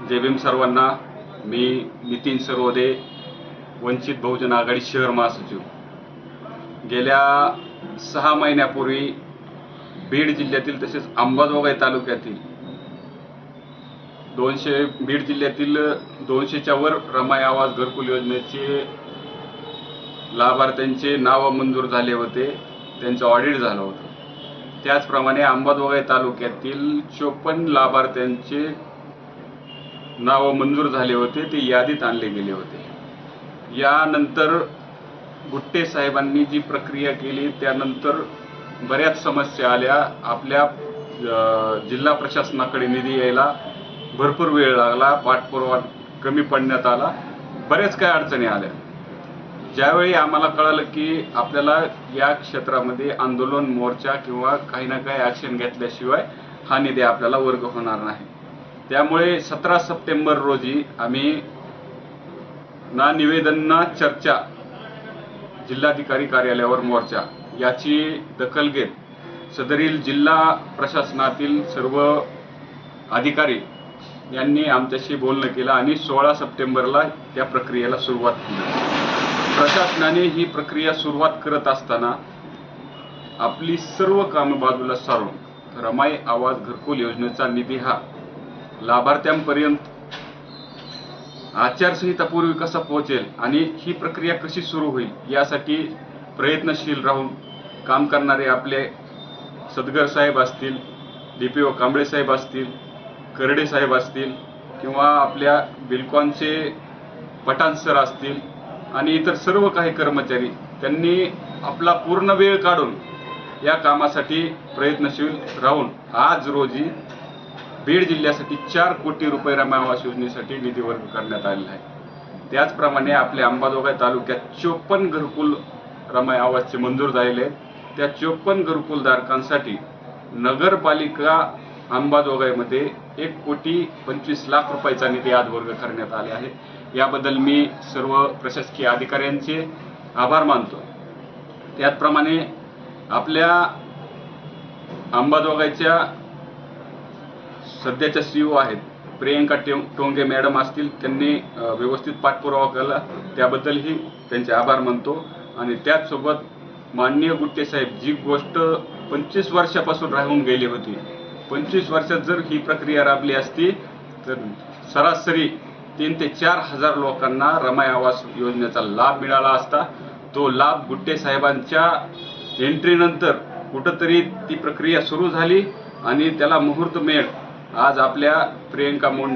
जय भीम सर्वांना. मी नितीन सरोदे वंचित बहुजन आघाडी शहर महासचिव. गेल्या सहा महिन्यापूर्वी बीड जिल्ह्यातील तसेच अंबाजोगाई तालुक्यातील दोनशे बीड जिल्ह्यातील दोनशेच्या वर रमाई आवाज घरकुल योजनेचे लाभार्थ्यांचे नाव मंजूर झाले होते. त्यांचं ऑडिट झालं होतं. त्याचप्रमाणे अंबाजोगाई तालुक्यातील चोपन्न लाभार्थ्यांचे नाव मंजूर झाले होते ते यादीत आणले गेले होते. यानंतर गुट्टे साहेबांनी जी प्रक्रिया केली त्यानंतर बऱ्याच समस्या आल्या. आपल्या जिल्हा प्रशासनाकडे निधी यायला भरपूर वेळ लागला पाठपुरावा कमी पडण्यात आला बऱ्याच काही अडचणी आल्या. ज्यावेळी आम्हाला कळालं की आपल्याला या क्षेत्रामध्ये आंदोलन मोर्चा किंवा काही ना काही ॲक्शन घेतल्याशिवाय हा निधी आपल्याला वर्ग होणार नाही. त्यामुळे सतरा सप्टेंबर रोजी आम्ही ना निवेदन ना चर्चा जिल्हाधिकारी कार्यालयावर मोर्चा याची दखल घेत सदरील जिल्हा प्रशासनातील सर्व अधिकारी यांनी आमच्याशी बोलणं केलं आणि सोळा सप्टेंबरला त्या प्रक्रियेला सुरुवात केली. प्रशासनाने ही प्रक्रिया सुरुवात करत असताना आपली सर्व कामं बाजूला सारून रमाई आवाज घरकुल योजनेचा निधी हा लाभार्थ्यांपर्यंत आचारसंहितापूर्वी कसा पोहोचेल आणि ही प्रक्रिया कशी सुरू होईल यासाठी प्रयत्नशील राहून काम करणारे आपले सदगर साहेब असतील डी पी ओ कांबळे साहेब असतील करडे साहेब असतील किंवा आपल्या बिल्कॉनचे पठाण सर असतील आणि इतर सर्व काही कर्मचारी त्यांनी आपला पूर्ण वेळ काढून या कामासाठी प्रयत्नशील राहून आज रोजी बीड जिल्ह्यासाठी चार कोटी रुपये रमावास आवास योजनेसाठी निधी वर्ग करण्यात आलेला आहे. त्याचप्रमाणे आपल्या अंबाजोगाई तालुक्यात चोपन्न घरकुल रमाई आवासचे मंजूर झालेले आहेत. त्या चोपन्न घरकुलधारकांसाठी नगरपालिका अंबाजोगाईमध्ये एक कोटी पंचवीस लाख रुपयाचा निधी आज वर्ग करण्यात आले आहे. याबद्दल मी सर्व प्रशासकीय अधिकाऱ्यांचे आभार मानतो. त्याचप्रमाणे आपल्या अंबाजोगाईच्या सध्याच्या सी ओ आहेत. प्रियंका टें- टोंगे मॅडम असतील त्यांनी व्यवस्थित पाठपुरावा केला. त्याबद्दलही त्यांचे आभार मानतो. आणि त्याचसोबत माननीय गुट्टे साहेब जी गोष्ट पंचवीस वर्षापासून राहून गेली होती. पंचवीस वर्षात जर ही प्रक्रिया राबली असती तर सरासरी तीन ते चार हजार लोकांना रमाय आवास योजनेचा लाभ मिळाला असता तो लाभ गुट्टे साहेबांच्या एंट्रीनंतर कुठंतरी ती प्रक्रिया सुरू झाली आणि त्याला मुहूर्तमेढ आज आपल्या प्रियंका मों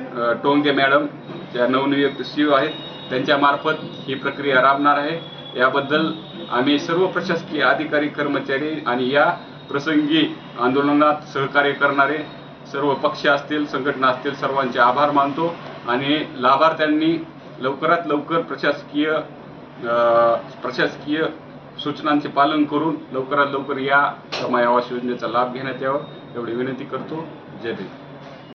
टोंगे मॅडम ज्या नवनियुक्त सीओ आहेत त्यांच्यामार्फत ही प्रक्रिया राबणार आहे. याबद्दल आम्ही सर्व प्रशासकीय अधिकारी कर्मचारी आणि या प्रसंगी आंदोलनात सहकार्य करणारे सर्व पक्ष असतील संघटना असतील सर्वांचे आभार मानतो आणि लाभार्थ्यांनी लवकरात लवकर प्रशासकीय प्रशासकीय सूचनांचे पालन करून लवकरात लवकर या रमाई आवास योजनेचा लाभ घेण्यात यावा एवढी विनंती करतो. जय देव